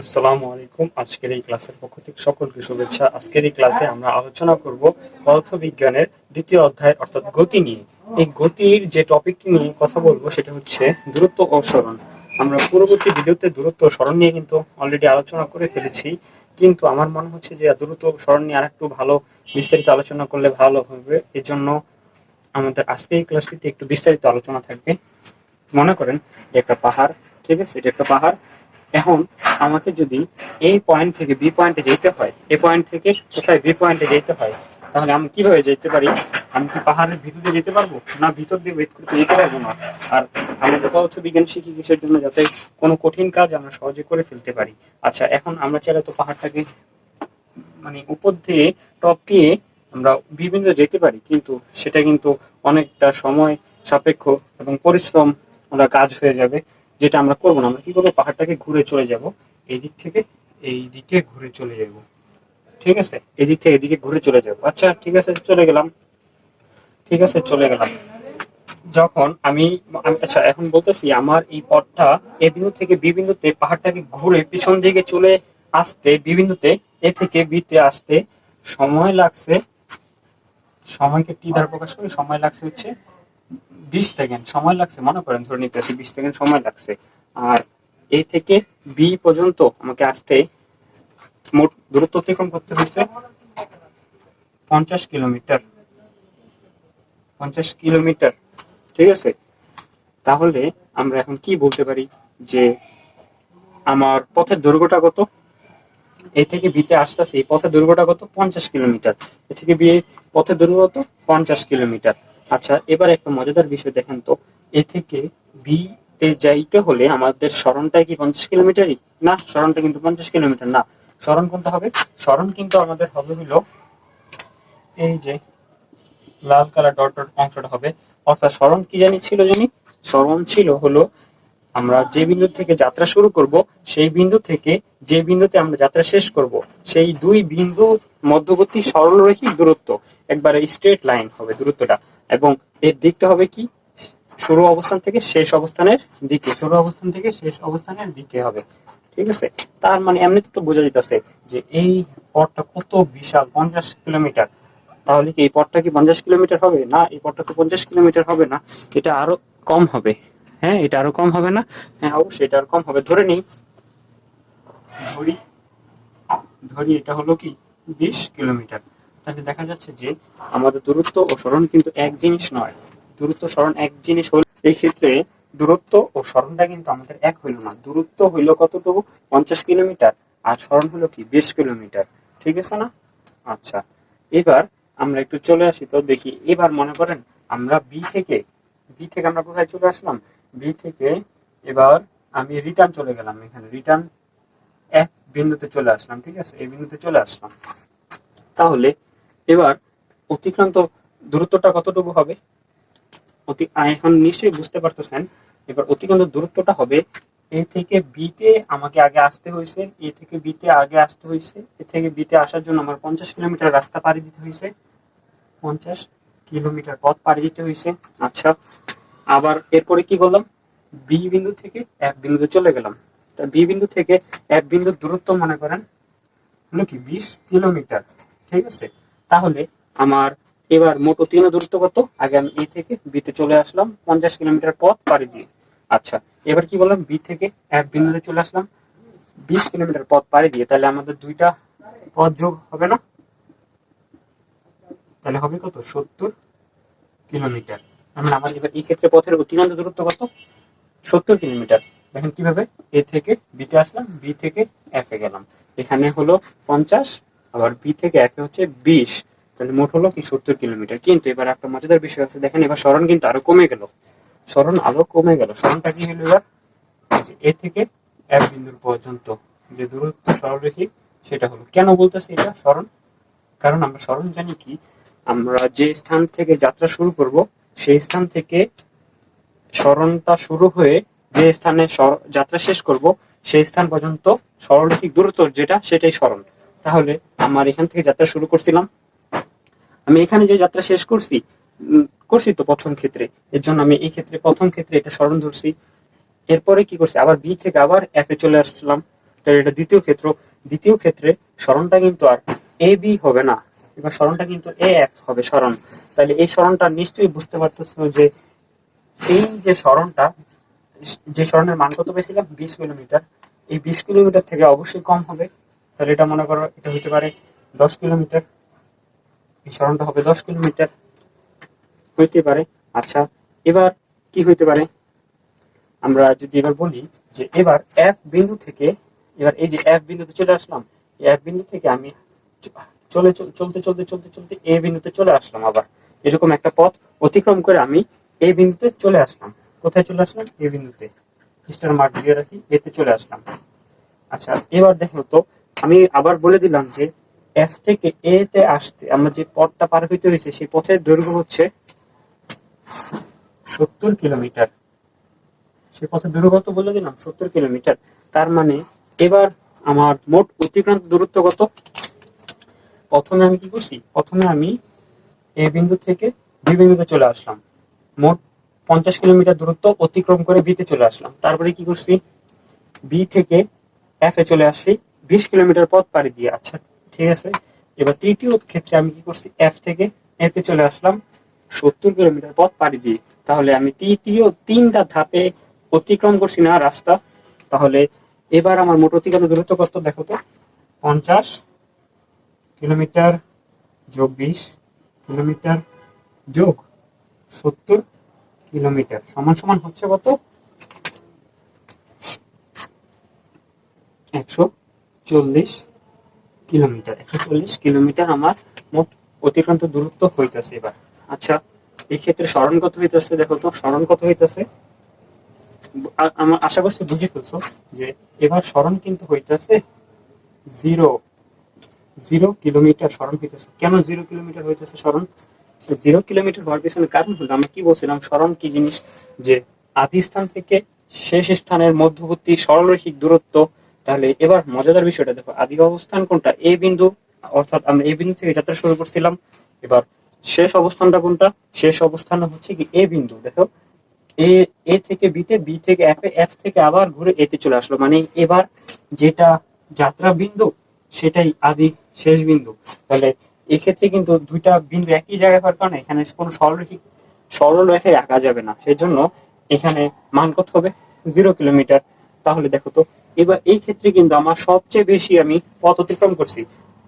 আসসালামু আলাইকুম। আজকের এই ক্লাসের পক্ষ থেকে সকলকে শুভেচ্ছা। আজকের এই ক্লাসে আমরা আলোচনা করব পদার্থবিজ্ঞানের দ্বিতীয় অধ্যায়, অর্থাৎ গতি নিয়ে। এই গতির যে টপিকটি নিয়ে কথা বলব সেটা হচ্ছে দূরত্ব ও সরণ আমরা পূর্ববর্তী ভিডিওতে দূরত্ব সরণ নিয়ে কিন্তু অলরেডি আলোচনা করে ফেলেছি। কিন্তু আমার মনে হচ্ছে যে দূরত্ব সরণ নিয়ে আরেকটু ভালো বিস্তারিত আলোচনা করলে ভালো হবে। এজন্য আমাদের আজকে এই ক্লাসটিতে একটু বিস্তারিত আলোচনা থাকবে। মনে করেন যে একটা পাহাড়, ঠিক আছে? এটা একটা পাহাড়। এখন আমাকে যদি এই পয়েন্ট থেকে বি পয়েন্টে যেতে হয় এ পয়েন্ট থেকে কোথায় বি পয়েন্টে যেতে হয়, তাহলে আমি কীভাবে যেতে পারি? আমি কি পাহাড়ের ভিতরে যেতে পারব? না ভিতর দিয়ে ওয়েট করতে যেতে পারব না? আর আমাদের পদার্থ বিজ্ঞান শিখি কিসের জন্য? যাতে কোনো কঠিন কাজ আমরা সহজে করে ফেলতে পারি। আচ্ছা এখন আমরা চাইলে তো পাহাড়টাকে মানে উপর দিয়ে টপ দিয়ে আমরা বিভিন্ন যেতে পারি, কিন্তু সেটা কিন্তু অনেকটা সময় সাপেক্ষ এবং পরিশ্রম আমরা কাজ হয়ে যাবে। যেটা আমরা করব না, আমরা কি করব? পাহাড়টাকে ঘুরে চলে যাব। এই দিক থেকে এই দিকে ঘুরে চলে যাব। ঠিক আছে? এই দিক থেকে এদিকে ঘুরে চলে যাব। আচ্ছা ঠিক আছে, চলে গেলাম। ঠিক আছে, চলে গেলাম। যখন আমি, আমি- আচ্ছা এখন বলতেছি, আমার এই পথটা এ বিন্দু থেকে বি বিন্দুতে, পাহাড়টাকে ঘুরে পিছন দিকে চলে আসতে, বি বিন্দুতে, এ থেকে বিতে আসতে সময় লাগছে, সময়কে টি দ্বারা প্রকাশ করি সময় লাগছে হচ্ছে বিশ সেকেন্ড সময় লাগছে, মনে করেন ধরে নিতেছি বিশ সেকেন্ড সময় লাগছে। আর এ থেকে বি পর্যন্ত আমাকে আসতে মোট দূরত্ব অতিক্রম করতে হয়েছে পঞ্চাশ কিলোমিটার। পঞ্চাশ কিলোমিটার, ঠিক আছে? তাহলে আমরা এখন কি বলতে পারি? যে আমার পথের দৈর্ঘ্যটা কত? এ থেকে বিতে আসতেছে এই পথের দৈর্ঘ্যটা কত? পঞ্চাশ কিলোমিটার। এ থেকে বিয়ে পথের দৈর্ঘ্য কত? পঞ্চাশ কিলোমিটার। আচ্ছা এবার একটা মজাদার বিষয় দেখেন তো। এ থেকে বি তে যাইতে হলে আমাদের স্মরণটা কি পঞ্চাশ কিলোমিটারই? না, স্মরণটা কিন্তু পঞ্চাশ কিলোমিটার না। স্মরণ কোনটা হবে? স্মরণ কিন্তু আমাদের হবে হলো এই যে লাল কালার ডট ডট অংশটা হবে। অর্থাৎ স্মরণ কি জানি ছিল জানি? স্মরণ ছিল হলো আমরা যে বিন্দু থেকে যাত্রা শুরু করব, সেই বিন্দু থেকে যে বিন্দুতে আমরা যাত্রা শেষ করব, সেই দুই বিন্দু মধ্যবর্তী সরলরৈখিক দূরত্ব। একবারে স্ট্রেট লাইন হবে দূরত্বটা। এবং এর দিকটা হবে কি? শুরু অবস্থান থেকে শেষ অবস্থানের দিকে, শুরু অবস্থান থেকে শেষ অবস্থানের দিকে হবে। ঠিক আছে? তার মানে এমনিতে তো বোঝা যাইতেছে যে এই পথটা কত বিশাল, পঞ্চাশ কিলোমিটার। তাহলে কি এই পথটা কি পঞ্চাশ কিলোমিটার হবে? না, এই পথটা তো পঞ্চাশ কিলোমিটার হবে না। এটা আরও কম হবে। হ্যাঁ এটা আরও কম হবে না? হ্যাঁ অবশ্যই এটা আরও কম হবে। ধরে নিই। ধরি। ধরি, এটা হলো কি? বিশ কিলোমিটার। তাহলে দেখা যাচ্ছে যে আমাদের দূরত্ব ও স্মরণ কিন্তু এক জিনিস নয়। দূরত্ব, স্মরণ এক জিনিস হল এই ক্ষেত্রে দূরত্ব ও স্মরণটা কিন্তু আমাদের এক হইল না। দূরত্ব হইল কতটুকু? পঞ্চাশ কিলোমিটার। আর স্মরণ হলো কি? বিশ কিলোমিটার। ঠিক আছে না? আচ্ছা। এবার আমরা একটু চলে আসি তো দেখি। এবার মনে করেন আমরা বি থেকে বি থেকে আমরা কোথায় চলে আসলাম? বি থেকে এবার আমি রিটার্ন চলে গেলাম এখানে। রিটার্ন এক বিন্দুতে চলে আসলাম। ঠিক আছে? এই বিন্দুতে চলে আসলাম। তাহলে এবার অতিক্রান্ত দূরত্বটা কতটুকু হবে? অতি এখন নিশ্চয়ই বুঝতে পারতেছেন। এবার অতিক্রান্ত দূরত্বটা হবে এ থেকে বিতে আমাকে আগে আসতে হয়েছে, এ থেকে বিতে আগে আসতে হয়েছে, এ থেকে বিতে আসার জন্য আমার পঞ্চাশ কিলোমিটার রাস্তা পাড়ি দিতে হয়েছে। পঞ্চাশ কিলোমিটার পথ পাড়ি দিতে হয়েছে। আচ্ছা আবার এরপরে কি করলাম? বি বিন্দু থেকে এক বিন্দুতে চলে গেলাম। তা বি বিন্দু থেকে এক বিন্দুর দূরত্ব মনে করেন, হলো কি বিশ কিলোমিটার, ঠিক আছে? তাহলে আমার এবার মোট অতিক্রান্ত দূরত্ব কত? আগে আমি এ থেকে বিতে চলে আসলাম, পঞ্চাশ কিলোমিটার পথ পাড়ি দিয়ে। আচ্ছা এবার কি বললাম? বি থেকে এক বিন্দুতে চলে আসলাম, বিশ কিলোমিটার পথ পাড়ি দিয়ে। তাহলে আমাদের দুইটা পথ যোগ হবে না? তাহলে হবে কত? সত্তর কিলোমিটার। মানে আমার এবার এই ক্ষেত্রে পথের অতিক্রান্ত দূরত্ব কত? সত্তর কিলোমিটার। দেখেন কীভাবে? এ থেকে বিতে আসলাম বি থেকে এফে গেলাম। এখানে হলো পঞ্চাশ আবার বি থেকে এফে হচ্ছে বিশ, তাহলে মোট হলো কি সত্তর কিলোমিটার। কিন্তু এবার একটা মজাদার বিষয় আছে, দেখেন এবার স্মরণ কিন্তু আরও কমে গেল। স্মরণ আরও কমে গেল। স্মরণটা কি হলো এবার? এ থেকে এক বিন্দুর পর্যন্ত যে দূরত্ব সরলরেখিক সেটা হলো। কেন বলতেছি এটা? স্মরণ? কারণ আমরা স্মরণ জানি কি? আমরা যে স্থান থেকে যাত্রা শুরু করব, সেই স্থান থেকে স্মরণটা শুরু হয়ে যে স্থানে যাত্রা শেষ করব, সেই স্থান পর্যন্ত সরলরৈখিক দূরত্ব যেটা, সেটাই স্মরণ। তাহলে আমার এখান থেকে যাত্রা শুরু করছিলাম। আমি এখানে যে যাত্রা শেষ করছি করছি তো প্রথম ক্ষেত্রে। এর জন্য আমি এই ক্ষেত্রে প্রথম ক্ষেত্রে এটা স্মরণ ধরছি। এরপরে কি করছি? আবার বি থেকে আবার এফে চলে আসলাম তাহলে এটা দ্বিতীয় ক্ষেত্র। দ্বিতীয় ক্ষেত্রে স্মরণটা কিন্তু আর এ বি হবে না। এবার স্মরণটা কিন্তু এ এফ হবে স্মরণ। তাহলে এই স্মরণটা নিশ্চয়ই বুঝতে পারতেছো যে এই যে স্মরণটা, যে স্মরণের মান কত পেয়েছিলাম? বিশ কিলোমিটার। এই বিশ কিলোমিটার থেকে অবশ্যই কম হবে। তাহলে এটা মনে করো, এটা হতে পারে দশ কিলোমিটার। এই সরণটা হবে দশ কিলোমিটার। হইতে পারে। আচ্ছা এবার কি হইতে পারে? আমরা যদি এবার বলি যে এবার এক বিন্দু থেকে, এবার এই যে এক বিন্দুতে চলে আসলাম এফ বিন্দু থেকে আমি চলে চল- চলতে চলতে চলতে চলতে এ বিন্দুতে চলে আসলাম আবার। এরকম একটা পথ অতিক্রম করে আমি এই বিন্দুতে চলে আসলাম। কোথায় চলে আসলাম? এ বিন্দুতে। স্টার মার্ক দিয়ে রাখি, এতে চলে আসলাম। আচ্ছা এবার দেখো তো আমি আবার বলে দিলাম যে এফ থেকে এ তে আসতে আমরা যে পথটা পার হইতে হয়েছে, সেই পথের দৈর্ঘ্য হচ্ছে সত্তর কিলোমিটার। সে পথের কত বলে দিলাম? সত্তর কিলোমিটার। তার মানে এবার আমার মোট অতিক্রান্ত দূরত্ব কত? প্রথমে আমি কি করছি? প্রথমে আমি এ বিন্দু থেকে বি বিন্দুতে চলে আসলাম। মোট পঞ্চাশ কিলোমিটার দূরত্ব অতিক্রম করে বিতে চলে আসলাম। তারপরে কি করছি? বি থেকে এফ এ চলে আসছি বিশ কিলোমিটার পথ পাড়ি দিয়ে। আচ্ছা ঠিক আছে। এবার তৃতীয় ক্ষেত্রে আমি কি করছি? এফ থেকে এতে চলে আসলাম। সত্তর কিলোমিটার পথ পাড়ি দিয়ে। তাহলে আমি তৃতীয় তিনটা ধাপে অতিক্রম করছি না রাস্তা। তাহলে এবার আমার মোট অতিক্রম দূরত্ব কত? দেখো তো, পঞ্চাশ কিলোমিটার যোগ বিশ কিলোমিটার যোগ সত্তর কিলোমিটার। সমান সমান হচ্ছে কত? একশো। চল্লিশ কিলোমিটার একশো চল্লিশ কিলোমিটার আমার মোট অতিক্রান্ত দূরত্ব হইতেছে এবার। আচ্ছা এই ক্ষেত্রে স্মরণ কত হইতেছে দেখো তো, স্মরণ কত হইতেছে? আমার আশা করছি বুঝে ফেলছো যে এবার স্মরণ কিন্তু হইতেছে জিরো জিরো কিলোমিটার স্মরণ হইতেছে। কেন জিরো কিলোমিটার হইতেছে স্মরণ? জিরো কিলোমিটার হওয়ার পিছনে কারণ হলো, আমি কি বলছিলাম, স্মরণ কি জিনিস? যে আদি স্থান থেকে শেষ স্থানের মধ্যবর্তী সরলরৈখিক দূরত্ব তাহলে এবার মজাদার বিষয়টা দেখো আদি অবস্থান কোনটা? এ বিন্দু, অর্থাৎ আমরা এ বিন্দু থেকে যাত্রা শুরু করছিলাম। এবার শেষ অবস্থানটা কোনটা? শেষ অবস্থান হচ্ছে কি এ বিন্দু, দেখো। এ এ থেকে বিতে বি থেকে এফ এ, এফ থেকে আবার ঘুরে এতে চলে আসলো। মানে এবার যেটা যাত্রা বিন্দু, সেটাই আদি শেষ বিন্দু। তাহলে এক্ষেত্রে কিন্তু দুইটা বিন্দু একই জায়গায় হওয়ার কারণে এখানে কোনো সরলরৈখিক সরল রেখায় আঁকা যাবে না। সেই জন্য এখানে মান কত হবে? Zero kilometre. তাহলে দেখো তো এবার এই ক্ষেত্রে কিন্তু আমার সবচেয়ে বেশি আমি পথ অতিক্রম করছি।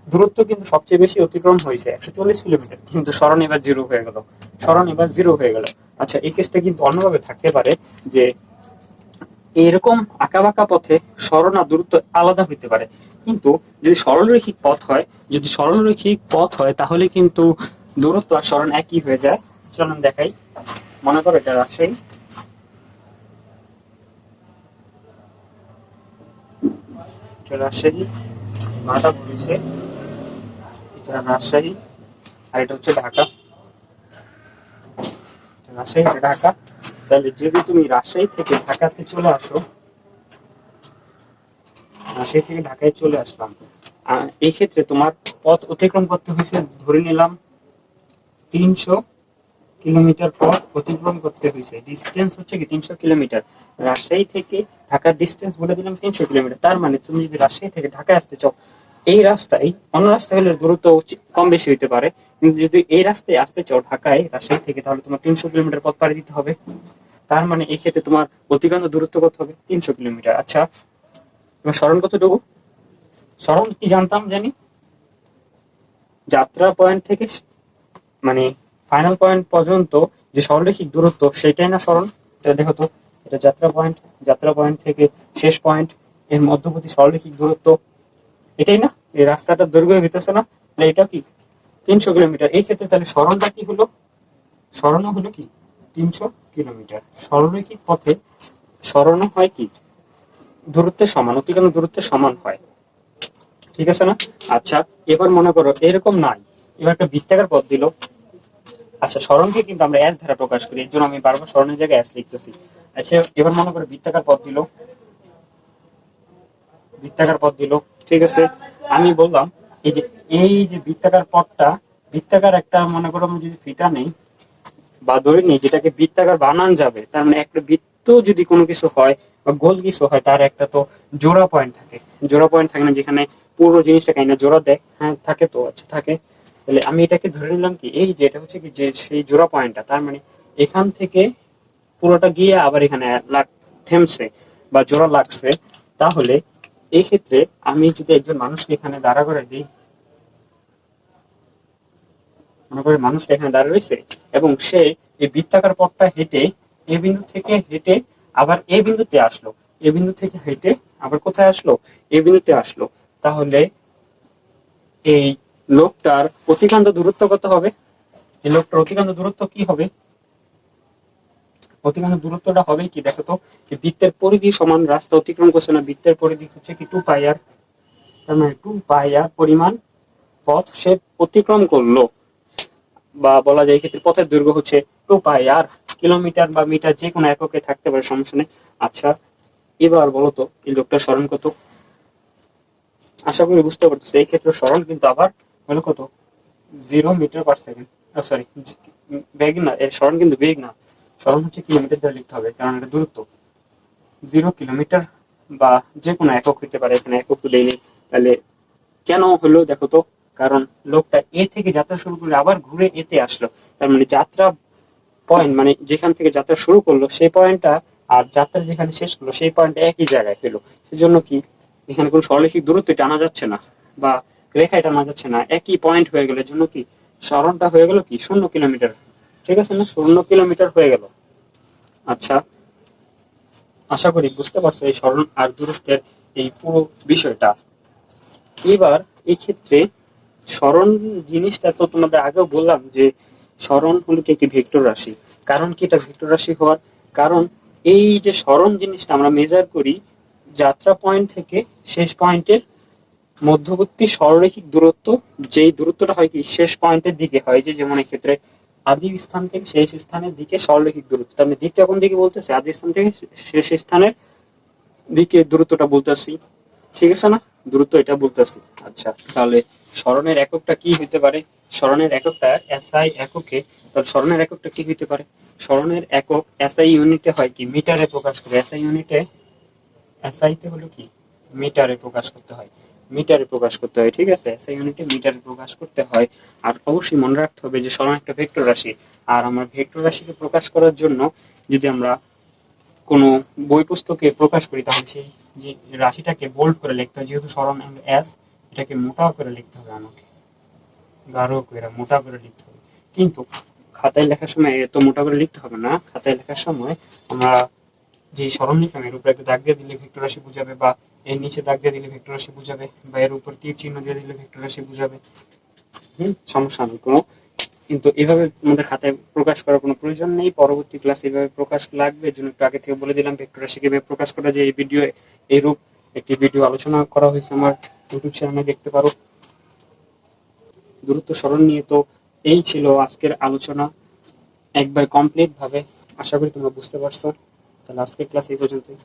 দূরত্ব কিন্তু সবচেয়ে বেশি অতিক্রম হয়েছে, একশো চল্লিশ কিলোমিটার। কিন্তু স্মরণ এবার জিরো হয়ে গেল। স্মরণ এবার জিরো হয়ে গেল। আচ্ছা এই কেসটা কিন্তু অন্যভাবে থাকতে পারে যে এরকম আঁকাবাঁকা পথে স্মরণ আর দূরত্ব আলাদা হইতে পারে। কিন্তু যদি সরলরৈখিক পথ হয়, যদি সরলরৈখিক পথ হয়, তাহলে কিন্তু দূরত্ব আর স্মরণ একই হয়ে যায়। চলুন দেখাই। মনে করো এটা রাজশাহী। এটা রাজশাহী মাটা বলেছে এটা রাজশাহী আর এটা হচ্ছে ঢাকা। রাজশাহী ঢাকা। তাহলে যদি তুমি রাজশাহী থেকে ঢাকাতে চলে আসো, রাজশাহী থেকে ঢাকায় চলে আসলাম এই ক্ষেত্রে তোমার পথ অতিক্রম করতে হয়েছে, ধরে নিলাম তিনশো কিলোমিটার পথ অতিক্রম করতে হয়েছে ডিস্টেন্স হচ্ছে কি তিনশো কিলোমিটার। রাজশাহী থেকে ঢাকার ডিস্টেন্স বলে দিলাম তিনশো কিলোমিটার। তার মানে তুমি যদি রাজশাহী থেকে ঢাকায় আসতে চাও, এই রাস্তায়, অন্য রাস্তা হলে দূরত্ব কম বেশি হইতে পারে। কিন্তু যদি এই রাস্তায় আসতে চাও ঢাকায়, রাজশাহী থেকে, তাহলে তোমার তিনশো কিলোমিটার পথ পাড়ি দিতে হবে। তার মানে এই ক্ষেত্রে তোমার অতিক্রান্ত দূরত্ব কত হবে? তিনশো কিলোমিটার। আচ্ছা এবার স্মরণ কতটুকু? স্মরণ কি জানতাম জানি? যাত্রা পয়েন্ট থেকে মানে ফাইনাল পয়েন্ট পর্যন্ত যে সরলরৈখিক দূরত্ব সেটাই না স্মরণ এটা দেখো তো, এটা যাত্রা পয়েন্ট যাত্রা পয়েন্ট থেকে শেষ পয়েন্ট এর মধ্যবর্তী সরলরৈখিক দূরত্ব, এটাই না? এই রাস্তাটা দৈর্ঘ্য হইতেছে না? তাহলে এটা কি? তিনশো কিলোমিটার। এই ক্ষেত্রে তাহলে স্মরণটা কি হলো? স্মরণ হলো কি? তিনশো কিলোমিটার। সরলরৈখিক পথে স্মরণ হয় কি? দূরত্বের সমান অতিক্রান্ত দূরত্বের সমান হয়। ঠিক আছে না? আচ্ছা এবার মনে করো, এরকম নাই। এবার একটা বৃত্তাকার পথ দিল। আচ্ছা স্মরণকে কিন্তু আমরা এস ধারা প্রকাশ করি। এর জন্য আমি বারবার স্মরণের জায়গায় এস লিখতেছি। আচ্ছা এবার মনে করো বৃত্তাকার পথ দিল। বৃত্তাকার পথ দিল, ঠিক আছে? আমি বললাম, এই যে এই যে বৃত্তাকার পথটা, বৃত্তাকার একটা, মনে করো আমি যদি ফিতা নেই বা ধরে নিই, যেটাকে বৃত্তাকার বানান যাবে, তার মানে একটা বৃত্ত যদি কোনো কিছু হয় বা গোল কিছু হয়, তার একটা তো জোড়া পয়েন্ট থাকে। জোড়া পয়েন্ট থাকে না, যেখানে পুরো জিনিসটা কাইনা জোড়া দেয়। হ্যাঁ থাকে তো আচ্ছা থাকে। তাহলে আমি এটাকে ধরে নিলাম কি, এই যে এটা হচ্ছে কি যে সেই জোড়া পয়েন্টটা তার মানে এখান থেকে পুরোটা গিয়ে আবার এখানে লাগ থেমছে বা জোড়া লাগছে, তাহলে এই ক্ষেত্রে আমি যদি একজন মানুষকে এখানে দাঁড়া করে দিই, মনে করে মানুষটা এখানে দাঁড়া রয়েছে, এবং সে এই বৃত্তাকার পথটা হেঁটে এ বিন্দু থেকে হেঁটে আবার এ বিন্দুতে আসলো, এ বিন্দু থেকে হেঁটে আবার কোথায় আসলো? এ বিন্দুতে আসলো, তাহলে এই লোকটার অতিকান্ত দূরত্ব কত হবে? এই লোকটার অতিকান্ত দূরত্ব কি হবে? অতিকান্ত দূরত্বটা হবে কি? দেখো তো বৃত্তের পরিধি সমান রাস্তা অতিক্রম করছে না, বৃত্তের পরিধি হচ্ছে কি টু পাই আর তার মানে টু পাই আর পরিমাণ পথ সে অতিক্রম করল। বা বলা যায় এক্ষেত্রে পথের দৈর্ঘ্য হচ্ছে টু পাই আর কিলোমিটার বা মিটার যে কোনো এককে থাকতে পারে, সমস্যা নেই। আচ্ছা এবার বলো তো, এই লোকটার স্মরণ কত? আশা করি বুঝতে পারতেছে, এই ক্ষেত্রে স্মরণ কিন্তু আবার হলো কত? Zero metre per second sorry বেগ না, এর স্মরণ কিন্তু বেগ না। স্মরণ হচ্ছে কিলোমিটার দ্বারা লিখতে হবে, কারণ এটা দূরত্ব। জিরো কিলোমিটার বা যে কোনো একক হইতে পারে এখানে একক তো দেয়নি। তাহলে কেন হলো দেখো তো? কারণ লোকটা এ থেকে যাত্রা শুরু করে আবার ঘুরে এতে আসলো। তার মানে যাত্রা পয়েন্ট মানে যেখান থেকে যাত্রা শুরু করল, সেই পয়েন্টটা আর যাত্রা যেখানে শেষ করল, সেই পয়েন্টটা একই জায়গায় পেল সেজন্য কি? এখানে কোনো সরলেখিক দূরত্ব টানা যাচ্ছে না। বা রেখায় টানা যাচ্ছে না, একই পয়েন্ট হয়ে গেল। জন্য কি স্মরণটা হয়ে গেল কি? শূন্য কিলোমিটার। ঠিক আছে না? শূন্য কিলোমিটার হয়ে গেল। আচ্ছা আশা করি বুঝতে পারছ এই স্মরণ আর দূরত্বের এই পুরো বিষয়টা। এবার এই ক্ষেত্রে স্মরণ জিনিসটা তো তোমাদের আগেও বললাম যে স্মরণ হলো কি একটি ভেক্টর রাশি। কারণ কি এটা ভেক্টর রাশি হওয়ার? কারণ এই যে স্মরণ জিনিসটা আমরা মেজার করি, যাত্রা পয়েন্ট থেকে শেষ পয়েন্টের মধ্যবর্তী সরলরেখিক দূরত্ব, যেই দূরত্বটা হয় কি, শেষ পয়েন্টের দিকে হয় যে, যেমন এক্ষেত্রে আদি স্থান থেকে শেষ স্থানের দিকে সরলরেখিক দূরত্ব। তার মানে দিকটা কোন দিকে বলতেছে আদি স্থান থেকে শেষ স্থানের দিকে দূরত্বটা বলতেছি ঠিক আছে না? দূরত্ব এটা বলতেছি আচ্ছা তাহলে স্মরণের এককটা কি হইতে পারে? স্মরণের এককটা এসআই এককে, তাহলে স্মরণের এককটা কি হইতে পারে? স্মরণের একক এসআই ইউনিটে হয় কি? মিটারে প্রকাশ করে। এসআই ইউনিটে এসআই তে হলো কি? মিটারে প্রকাশ করতে হয়। মিটারে প্রকাশ করতে হয়, ঠিক আছে? এসআই ইউনিটে মিটারে প্রকাশ করতে হয়। আর অবশ্যই মনে রাখতে হবে যে স্মরণ একটা ভেক্টর রাশি। আর আমার ভেক্টর রাশিকে প্রকাশ করার জন্য যদি আমরা কোনো বই পুস্তকে প্রকাশ করি, তাহলে সেই যে রাশিটাকে বোল্ড করে লিখতে হয়, যেহেতু স্মরণ এস এটাকে মোটা করে লিখতে হবে আমাকে। গাঢ় করে, মোটা করে লিখতে হবে। কিন্তু খাতায় লেখার সময় এত মোটা করে লিখতে হবে না। খাতায় লেখার সময় আমরা যে স্মরণ লিখলাম এর উপরে একটু দাগ দিয়ে দিলে ভেক্টর রাশি বুঝাবে বা এর নিচে দাগ দিয়ে দিলে ভেক্টর রাশি বুঝাবে বা এর উপর তীর চিহ্ন দিয়ে দিলে ভেক্টর রাশি বুঝাবে। হুম? সমস্যা নেই কোনো। কিন্তু এভাবে আমাদের খাতায় প্রকাশ করার কোনো প্রয়োজন নেই। পরবর্তী ক্লাসে এভাবে প্রকাশ লাগবে। জন্য একটু আগে থেকে বলে দিলাম ভেক্টর রাশি কীভাবে প্রকাশ করা যায় এই ভিডিও এইরূপ একটি ভিডিও আলোচনা করা হয়েছে আমার ইউটিউব চ্যানেলে দেখতে পারো। দূরত্ব স্মরণ নিয়ে তো এই ছিল আজকের আলোচনা। একবার কমপ্লিট ভাবে। আশা করি তোমরা বুঝতে পারছ। তাহলে আজকের ক্লাস এই পর্যন্তই।